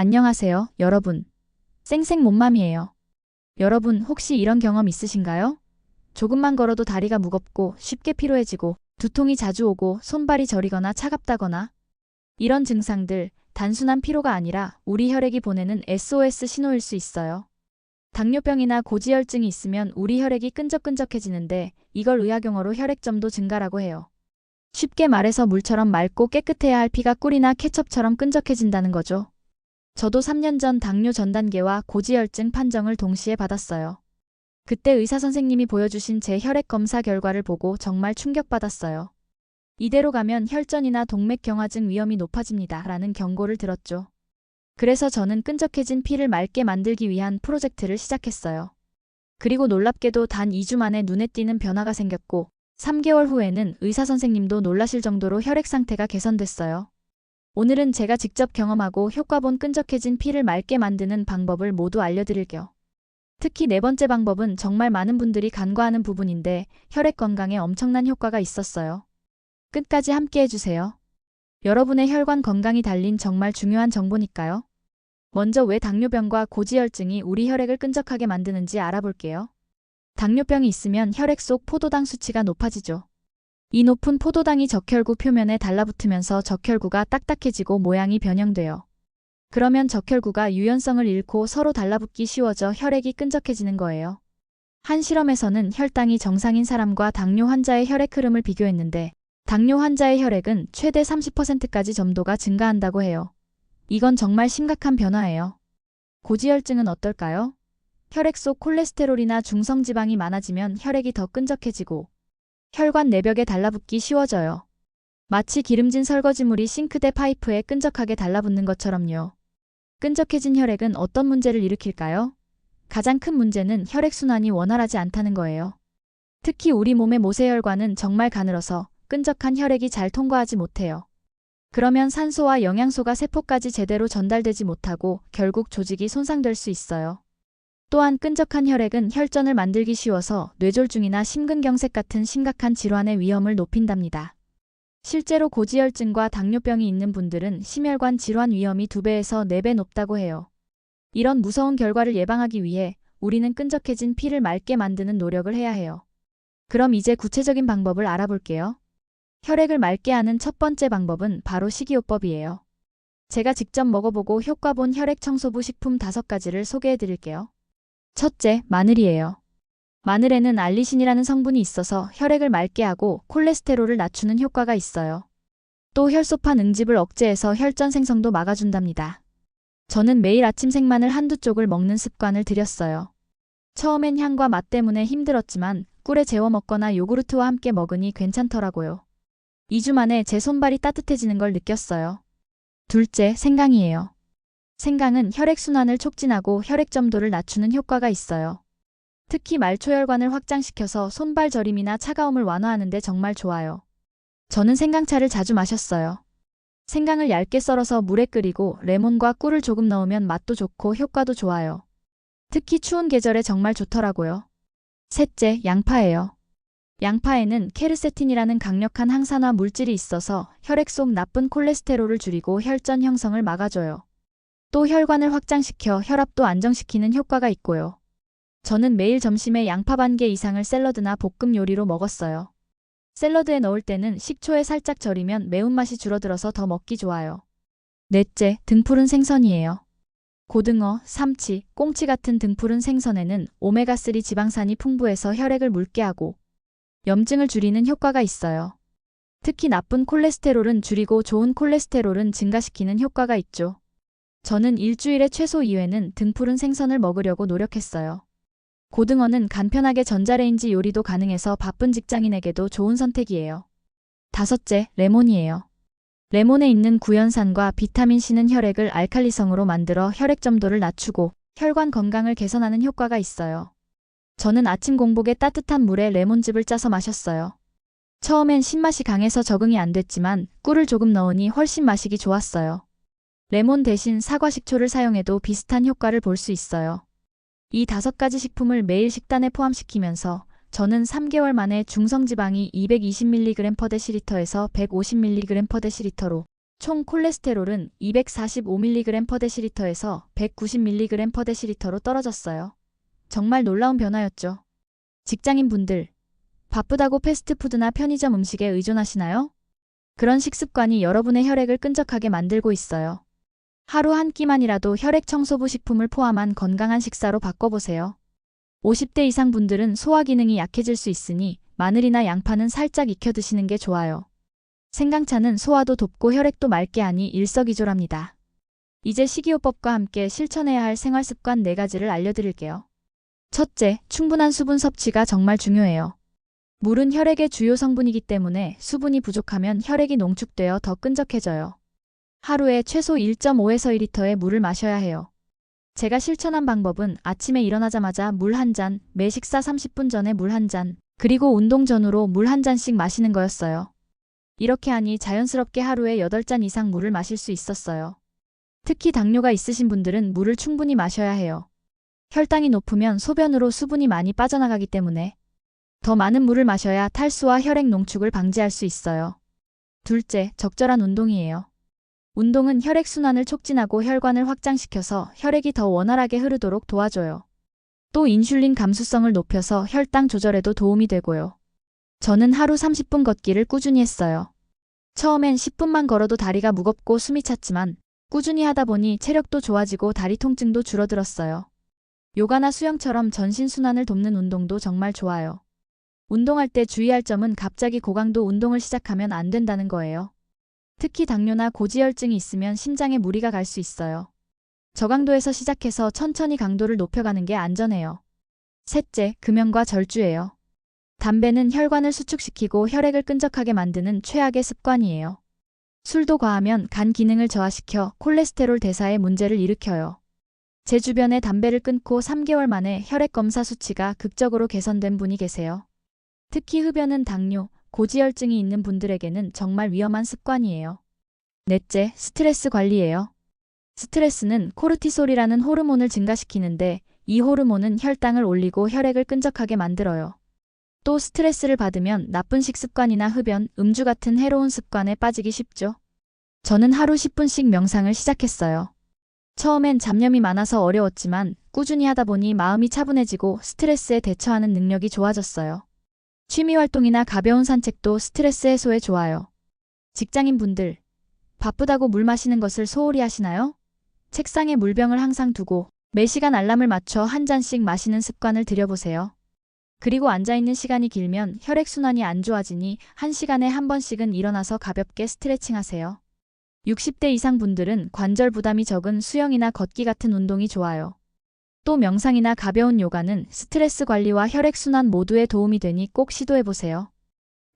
안녕하세요, 여러분. 쌩쌩 몸맘이에요. 여러분 혹시 이런 경험 있으신가요? 조금만 걸어도 다리가 무겁고 쉽게 피로해지고 두통이 자주 오고 손발이 저리거나 차갑다거나 이런 증상들 단순한 피로가 아니라 우리 혈액이 보내는 SOS 신호일 수 있어요. 당뇨병이나 고지혈증이 있으면 우리 혈액이 끈적끈적해지는데 이걸 의학용어로 혈액점도 증가라고 해요. 쉽게 말해서 물처럼 맑고 깨끗해야 할 피가 꿀이나 케첩처럼 끈적해진다는 거죠. 저도 3년 전 당뇨 전 단계와 고지혈증 판정을 동시에 받았어요. 그때 의사 선생님이 보여주신 제 혈액 검사 결과를 보고 정말 충격받았어요. 이대로 가면 혈전이나 동맥경화증 위험이 높아집니다. 라는 경고를 들었죠. 그래서 저는 끈적해진 피를 맑게 만들기 위한 프로젝트를 시작했어요. 그리고 놀랍게도 단 2주 만에 눈에 띄는 변화가 생겼고 3개월 후에는 의사 선생님도 놀라실 정도로 혈액 상태가 개선됐어요. 오늘은 제가 직접 경험하고 효과 본 끈적해진 피를 맑게 만드는 방법을 모두 알려드릴게요. 특히 네 번째 방법은 정말 많은 분들이 간과하는 부분인데 혈액 건강에 엄청난 효과가 있었어요. 끝까지 함께 해주세요. 여러분의 혈관 건강이 달린 정말 중요한 정보니까요. 먼저 왜 당뇨병과 고지혈증이 우리 혈액을 끈적하게 만드는지 알아볼게요. 당뇨병이 있으면 혈액 속 포도당 수치가 높아지죠. 이 높은 포도당이 적혈구 표면에 달라붙으면서 적혈구가 딱딱해지고 모양이 변형돼요. 그러면 적혈구가 유연성을 잃고 서로 달라붙기 쉬워져 혈액이 끈적해지는 거예요. 한 실험에서는 혈당이 정상인 사람과 당뇨 환자의 혈액 흐름을 비교했는데 당뇨 환자의 혈액은 최대 30%까지 점도가 증가한다고 해요. 이건 정말 심각한 변화예요. 고지혈증은 어떨까요? 혈액 속 콜레스테롤이나 중성지방이 많아지면 혈액이 더 끈적해지고 혈관 내벽에 달라붙기 쉬워져요. 마치 기름진 설거지물이 싱크대 파이프에 끈적하게 달라붙는 것처럼요. 끈적해진 혈액은 어떤 문제를 일으킬까요? 가장 큰 문제는 혈액순환이 원활하지 않다는 거예요. 특히 우리 몸의 모세혈관은 정말 가늘어서 끈적한 혈액이 잘 통과하지 못해요. 그러면 산소와 영양소가 세포까지 제대로 전달되지 못하고 결국 조직이 손상될 수 있어요. 또한 끈적한 혈액은 혈전을 만들기 쉬워서 뇌졸중이나 심근경색 같은 심각한 질환의 위험을 높인답니다. 실제로 고지혈증과 당뇨병이 있는 분들은 심혈관 질환 위험이 2배에서 4배 높다고 해요. 이런 무서운 결과를 예방하기 위해 우리는 끈적해진 피를 맑게 만드는 노력을 해야 해요. 그럼 이제 구체적인 방법을 알아볼게요. 혈액을 맑게 하는 첫 번째 방법은 바로 식이요법이에요. 제가 직접 먹어보고 효과 본 혈액 청소부 식품 5가지를 소개해 드릴게요. 첫째, 마늘이에요. 마늘에는 알리신이라는 성분이 있어서 혈액을 맑게 하고 콜레스테롤을 낮추는 효과가 있어요. 또 혈소판 응집을 억제해서 혈전 생성도 막아준답니다. 저는 매일 아침 생마늘 한두 쪽을 먹는 습관을 들였어요. 처음엔 향과 맛 때문에 힘들었지만 꿀에 재워 먹거나 요구르트와 함께 먹으니 괜찮더라고요. 2주 만에 제 손발이 따뜻해지는 걸 느꼈어요. 둘째, 생강이에요. 생강은 혈액순환을 촉진하고 혈액점도를 낮추는 효과가 있어요. 특히 말초혈관을 확장시켜서 손발 저림이나 차가움을 완화하는 데 정말 좋아요. 저는 생강차를 자주 마셨어요. 생강을 얇게 썰어서 물에 끓이고 레몬과 꿀을 조금 넣으면 맛도 좋고 효과도 좋아요. 특히 추운 계절에 정말 좋더라고요. 셋째, 양파예요. 양파에는 케르세틴이라는 강력한 항산화 물질이 있어서 혈액 속 나쁜 콜레스테롤을 줄이고 혈전 형성을 막아줘요. 또 혈관을 확장시켜 혈압도 안정시키는 효과가 있고요. 저는 매일 점심에 양파 반 개 이상을 샐러드나 볶음 요리로 먹었어요. 샐러드에 넣을 때는 식초에 살짝 절이면 매운맛이 줄어들어서 더 먹기 좋아요. 넷째, 등푸른 생선이에요. 고등어, 삼치, 꽁치 같은 등푸른 생선에는 오메가3 지방산이 풍부해서 혈액을 묽게 하고 염증을 줄이는 효과가 있어요. 특히 나쁜 콜레스테롤은 줄이고 좋은 콜레스테롤은 증가시키는 효과가 있죠. 저는 일주일에 최소 2회는 등푸른 생선을 먹으려고 노력했어요. 고등어는 간편하게 전자레인지 요리도 가능해서 바쁜 직장인에게도 좋은 선택이에요. 다섯째, 레몬이에요. 레몬에 있는 구연산과 비타민C는 혈액을 알칼리성으로 만들어 혈액 점도를 낮추고 혈관 건강을 개선하는 효과가 있어요. 저는 아침 공복에 따뜻한 물에 레몬즙을 짜서 마셨어요. 처음엔 신맛이 강해서 적응이 안 됐지만 꿀을 조금 넣으니 훨씬 마시기 좋았어요. 레몬 대신 사과 식초를 사용해도 비슷한 효과를 볼 수 있어요. 이 다섯 가지 식품을 매일 식단에 포함시키면서 저는 3개월 만에 중성지방이 220mg/dl에서 150mg/dl로 총 콜레스테롤은 245mg/데시리터에서 190mg/데시리터로 떨어졌어요. 정말 놀라운 변화였죠. 직장인 분들, 바쁘다고 패스트푸드나 편의점 음식에 의존하시나요? 그런 식습관이 여러분의 혈액을 끈적하게 만들고 있어요. 하루 한 끼만이라도 혈액 청소부 식품을 포함한 건강한 식사로 바꿔보세요. 50대 이상 분들은 소화 기능이 약해질 수 있으니 마늘이나 양파는 살짝 익혀 드시는 게 좋아요. 생강차는 소화도 돕고 혈액도 맑게 하니 일석이조랍니다. 이제 식이요법과 함께 실천해야 할 생활습관 4가지를 알려드릴게요. 첫째, 충분한 수분 섭취가 정말 중요해요. 물은 혈액의 주요 성분이기 때문에 수분이 부족하면 혈액이 농축되어 더 끈적해져요. 하루에 최소 1.5에서 2리터의 물을 마셔야 해요. 제가 실천한 방법은 아침에 일어나자마자 물 한 잔, 매 식사 30분 전에 물 한 잔, 그리고 운동 전후로 물 한 잔씩 마시는 거였어요. 이렇게 하니 자연스럽게 하루에 8잔 이상 물을 마실 수 있었어요. 특히 당뇨가 있으신 분들은 물을 충분히 마셔야 해요. 혈당이 높으면 소변으로 수분이 많이 빠져나가기 때문에 더 많은 물을 마셔야 탈수와 혈액 농축을 방지할 수 있어요. 둘째, 적절한 운동이에요. 운동은 혈액순환을 촉진하고 혈관을 확장시켜서 혈액이 더 원활하게 흐르도록 도와줘요. 또 인슐린 감수성을 높여서 혈당 조절에도 도움이 되고요. 저는 하루 30분 걷기를 꾸준히 했어요. 처음엔 10분만 걸어도 다리가 무겁고 숨이 찼지만 꾸준히 하다 보니 체력도 좋아지고 다리 통증도 줄어들었어요. 요가나 수영처럼 전신순환을 돕는 운동도 정말 좋아요. 운동할 때 주의할 점은 갑자기 고강도 운동을 시작하면 안 된다는 거예요. 특히 당뇨나 고지혈증이 있으면 심장에 무리가 갈 수 있어요. 저강도에서 시작해서 천천히 강도를 높여가는 게 안전해요. 셋째, 금연과 절주예요. 담배는 혈관을 수축시키고 혈액을 끈적하게 만드는 최악의 습관이에요. 술도 과하면 간 기능을 저하시켜 콜레스테롤 대사에 문제를 일으켜요. 제 주변에 담배를 끊고 3개월 만에 혈액 검사 수치가 극적으로 개선된 분이 계세요. 특히 흡연은 당뇨, 고지혈증이 있는 분들에게는 정말 위험한 습관이에요. 넷째, 스트레스 관리예요. 스트레스는 코르티솔이라는 호르몬을 증가시키는데 이 호르몬은 혈당을 올리고 혈액을 끈적하게 만들어요. 또 스트레스를 받으면 나쁜 식습관이나 흡연, 음주 같은 해로운 습관에 빠지기 쉽죠. 저는 하루 10분씩 명상을 시작했어요. 처음엔 잡념이 많아서 어려웠지만 꾸준히 하다 보니 마음이 차분해지고 스트레스에 대처하는 능력이 좋아졌어요. 취미 활동이나 가벼운 산책도 스트레스 해소에 좋아요. 직장인 분들, 바쁘다고 물 마시는 것을 소홀히 하시나요? 책상에 물병을 항상 두고 매 시간 알람을 맞춰 한 잔씩 마시는 습관을 들여보세요. 그리고 앉아있는 시간이 길면 혈액순환이 안 좋아지니 한 시간에 한 번씩은 일어나서 가볍게 스트레칭 하세요. 60대 이상 분들은 관절 부담이 적은 수영이나 걷기 같은 운동이 좋아요. 또 명상이나 가벼운 요가는 스트레스 관리와 혈액순환 모두에 도움이 되니 꼭 시도해보세요.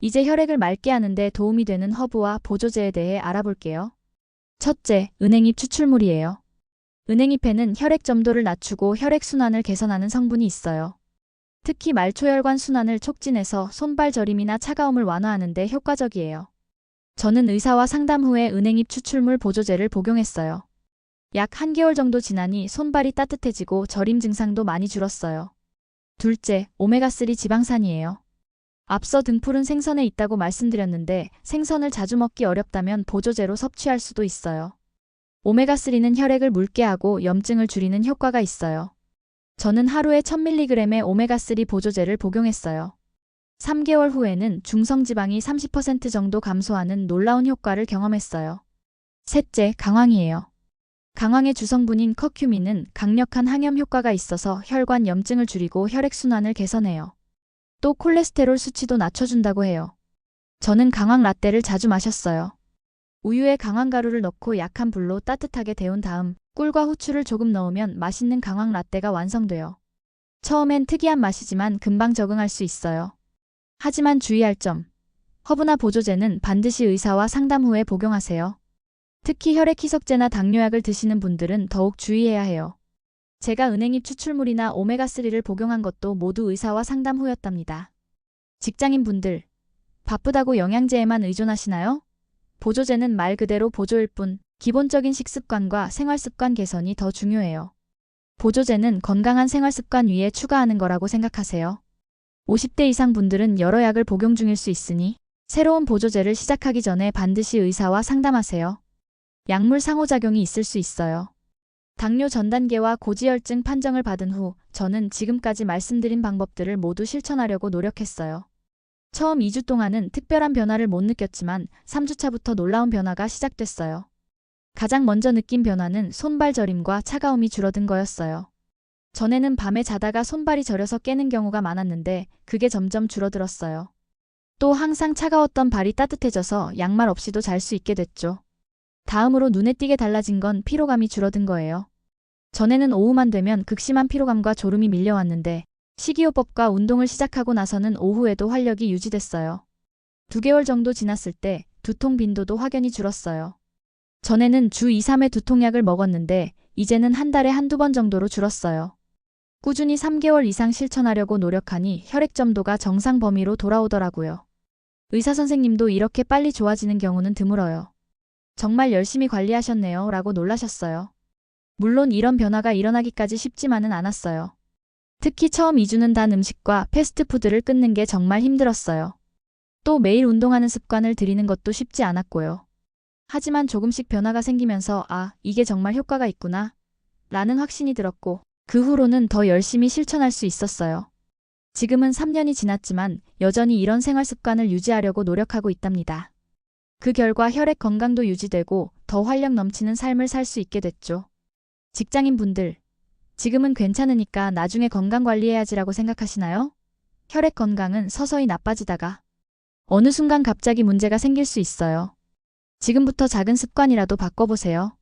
이제 혈액을 맑게 하는데 도움이 되는 허브와 보조제에 대해 알아볼게요. 첫째, 은행잎 추출물이에요. 은행잎에는 혈액 점도를 낮추고 혈액순환을 개선하는 성분이 있어요. 특히 말초혈관 순환을 촉진해서 손발 저림이나 차가움을 완화하는 데 효과적이에요. 저는 의사와 상담 후에 은행잎 추출물 보조제를 복용했어요. 약 한개월 정도 지나니 손발이 따뜻해지고 저림 증상도 많이 줄었어요. 둘째, 오메가3 지방산이에요. 앞서 등푸른 생선에 있다고 말씀드렸는데 생선을 자주 먹기 어렵다면 보조제로 섭취할 수도 있어요. 오메가3는 혈액을 묽게 하고 염증을 줄이는 효과가 있어요. 저는 하루에 1000mg의 오메가3 보조제를 복용했어요. 3개월 후에는 중성지방이 30% 정도 감소하는 놀라운 효과를 경험했어요. 셋째, 강황이에요. 강황의 주성분인 커큐민은 강력한 항염 효과가 있어서 혈관 염증을 줄이고 혈액순환을 개선해요. 또 콜레스테롤 수치도 낮춰준다고 해요. 저는 강황 라떼를 자주 마셨어요. 우유에 강황 가루를 넣고 약한 불로 따뜻하게 데운 다음 꿀과 후추를 조금 넣으면 맛있는 강황 라떼가 완성돼요. 처음엔 특이한 맛이지만 금방 적응할 수 있어요. 하지만 주의할 점. 허브나 보조제는 반드시 의사와 상담 후에 복용하세요. 특히 혈액 희석제나 당뇨약을 드시는 분들은 더욱 주의해야 해요. 제가 은행잎 추출물이나 오메가3를 복용한 것도 모두 의사와 상담 후였답니다. 직장인 분들, 바쁘다고 영양제에만 의존하시나요? 보조제는 말 그대로 보조일 뿐 기본적인 식습관과 생활습관 개선이 더 중요해요. 보조제는 건강한 생활습관 위에 추가하는 거라고 생각하세요. 50대 이상 분들은 여러 약을 복용 중일 수 있으니 새로운 보조제를 시작하기 전에 반드시 의사와 상담하세요. 약물 상호작용이 있을 수 있어요. 당뇨 전 단계와 고지혈증 판정을 받은 후 저는 지금까지 말씀드린 방법들을 모두 실천하려고 노력했어요. 처음 2주 동안은 특별한 변화를 못 느꼈지만 3주차부터 놀라운 변화가 시작됐어요. 가장 먼저 느낀 변화는 손발 저림과 차가움이 줄어든 거였어요. 전에는 밤에 자다가 손발이 저려서 깨는 경우가 많았는데 그게 점점 줄어들었어요. 또 항상 차가웠던 발이 따뜻해져서 양말 없이도 잘 수 있게 됐죠. 다음으로 눈에 띄게 달라진 건 피로감이 줄어든 거예요. 전에는 오후만 되면 극심한 피로감과 졸음이 밀려왔는데 식이요법과 운동을 시작하고 나서는 오후에도 활력이 유지됐어요. 두 개월 정도 지났을 때 두통 빈도도 확연히 줄었어요. 전에는 주 2, 3회 두통약을 먹었는데 이제는 한 달에 한두 번 정도로 줄었어요. 꾸준히 3개월 이상 실천하려고 노력하니 혈액 점도가 정상 범위로 돌아오더라고요. 의사 선생님도 이렇게 빨리 좋아지는 경우는 드물어요. 정말 열심히 관리하셨네요. 라고 놀라셨어요. 물론 이런 변화가 일어나기까지 쉽지만은 않았어요. 특히 처음 2주는 단 음식과 패스트푸드를 끊는 게 정말 힘들었어요. 또 매일 운동하는 습관을 들이는 것도 쉽지 않았고요. 하지만 조금씩 변화가 생기면서 아, 이게 정말 효과가 있구나. 라는 확신이 들었고, 그 후로는 더 열심히 실천할 수 있었어요. 지금은 3년이 지났지만 여전히 이런 생활 습관을 유지하려고 노력하고 있답니다. 그 결과 혈액 건강도 유지되고 더 활력 넘치는 삶을 살 수 있게 됐죠. 직장인 분들, 지금은 괜찮으니까 나중에 건강 관리해야지라고 생각하시나요? 혈액 건강은 서서히 나빠지다가 어느 순간 갑자기 문제가 생길 수 있어요. 지금부터 작은 습관이라도 바꿔보세요.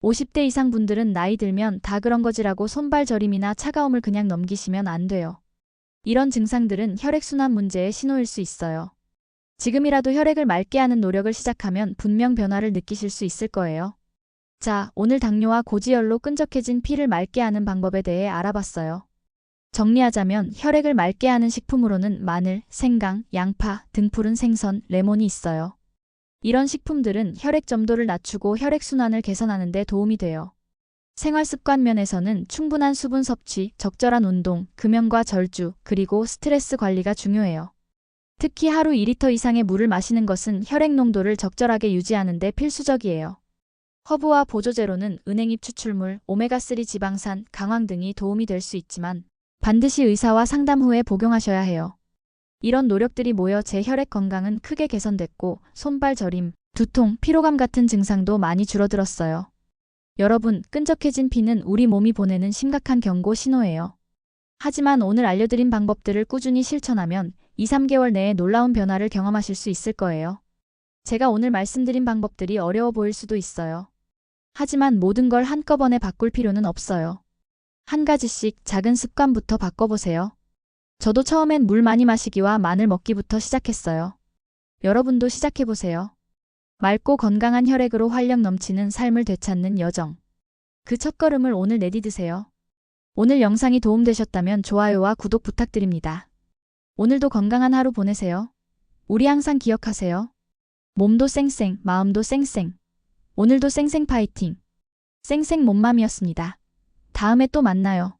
50대 이상 분들은 나이 들면 다 그런 거지라고 손발 저림이나 차가움을 그냥 넘기시면 안 돼요. 이런 증상들은 혈액순환 문제의 신호일 수 있어요. 지금이라도 혈액을 맑게 하는 노력을 시작하면 분명 변화를 느끼실 수 있을 거예요. 자, 오늘 당뇨와 고지혈로 끈적해진 피를 맑게 하는 방법에 대해 알아봤어요. 정리하자면 혈액을 맑게 하는 식품으로는 마늘, 생강, 양파, 등푸른 생선, 레몬이 있어요. 이런 식품들은 혈액 점도를 낮추고 혈액순환을 개선하는 데 도움이 돼요. 생활 습관 면에서는 충분한 수분 섭취, 적절한 운동, 금연과 절주, 그리고 스트레스 관리가 중요해요. 특히 하루 2리터 이상의 물을 마시는 것은 혈액 농도를 적절하게 유지하는 데 필수적이에요. 허브와 보조제로는 은행잎 추출물, 오메가3 지방산, 강황 등이 도움이 될 수 있지만 반드시 의사와 상담 후에 복용하셔야 해요. 이런 노력들이 모여 제 혈액 건강은 크게 개선됐고 손발 저림, 두통, 피로감 같은 증상도 많이 줄어들었어요. 여러분, 끈적해진 피는 우리 몸이 보내는 심각한 경고 신호예요. 하지만 오늘 알려드린 방법들을 꾸준히 실천하면 2, 3개월 내에 놀라운 변화를 경험하실 수 있을 거예요. 제가 오늘 말씀드린 방법들이 어려워 보일 수도 있어요. 하지만 모든 걸 한꺼번에 바꿀 필요는 없어요. 한 가지씩 작은 습관부터 바꿔보세요. 저도 처음엔 물 많이 마시기와 마늘 먹기부터 시작했어요. 여러분도 시작해보세요. 맑고 건강한 혈액으로 활력 넘치는 삶을 되찾는 여정. 그 첫걸음을 오늘 내디드세요. 오늘 영상이 도움되셨다면 좋아요와 구독 부탁드립니다. 오늘도 건강한 하루 보내세요. 우리 항상 기억하세요. 몸도 쌩쌩, 마음도 쌩쌩. 오늘도 쌩쌩 파이팅. 쌩쌩 몸맘이었습니다. 다음에 또 만나요.